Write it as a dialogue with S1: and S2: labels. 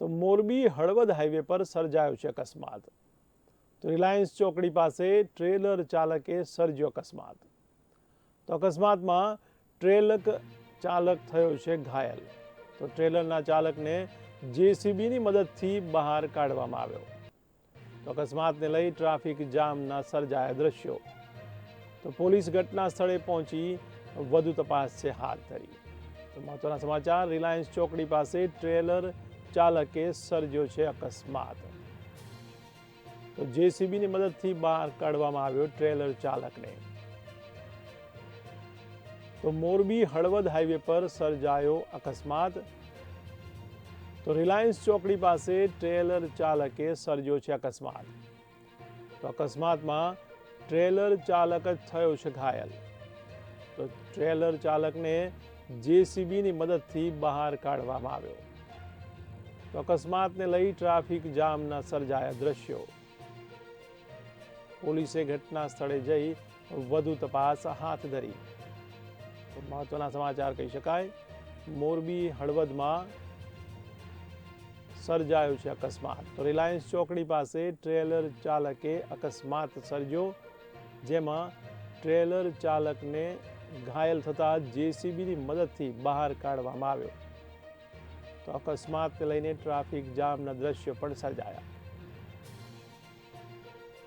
S1: તો મોરબી હળવદ હાઈવે પર સર્જાયો છે અકસ્માત. તો રિલાયન્સ ચોકડી પાસે ટ્રેલર ચાલકે સર્જ્યો અકસ્માત. તો અકસ્માતમાં ટ્રેલક ચાલક થયો છે ઘાયલ. તો ટ્રેલરના ચાલકને જેસીબીની મદદથી બહાર કાઢવામાં આવ્યો. તો અકસ્માતને લઈ ટ્રાફિક જામના સર્જાયા દ્રશ્યો. તો પોલીસ ઘટના સ્થળે પહોંચી વધુ તપાસ છે હાથ ધરી. તો મહત્વના સમાચાર, રિલાયન્સ ચોકડી પાસે ટ્રેલર ચાલકે સર્જ્યો છે અકસ્માત. તો જેસીબીની મદદથી બહાર કાઢવામાં આવ્યો ટ્રેલર ચાલકને. તો મોરબી હળવદ હાઈવે પર સર્જાયો અકસ્માત. તો રિલાયન્સ ચોકડી પાસે ટ્રેલર ચાલકે સર્જ્યો છે અકસ્માત. તો અકસ્માતમાં ટ્રેલર ચાલક જ થયો છે ઘાયલ. તો ટ્રેલર ચાલકને જેસીબીની મદદથી બહાર કાઢવામાં આવ્યો. તો અકસ્માતને લઈ ટ્રાફિક જામના સર્જાયા દ્રશ્યો. પોલીસે ઘટના સ્થળે જઈ વધુ તપાસ હાથ ધરી. મહત્વના સમાચાર કહી શકાય, મોરબી હળવદમાં સર્જાયો છે અકસ્માત. તો રિલાયન્સ ચોકડી પાસે ટ્રેલર ચાલકે અકસ્માત સર્જ્યો, જેમાં ટ્રેલર ચાલકને ઘાયલ થતાં જેસીબીની મદદથી બહાર કાઢવામાં આવ્યો. તો અકસ્માત લઈને ટ્રાફિક જામના દ્રશ્યો પણ સર્જાયા.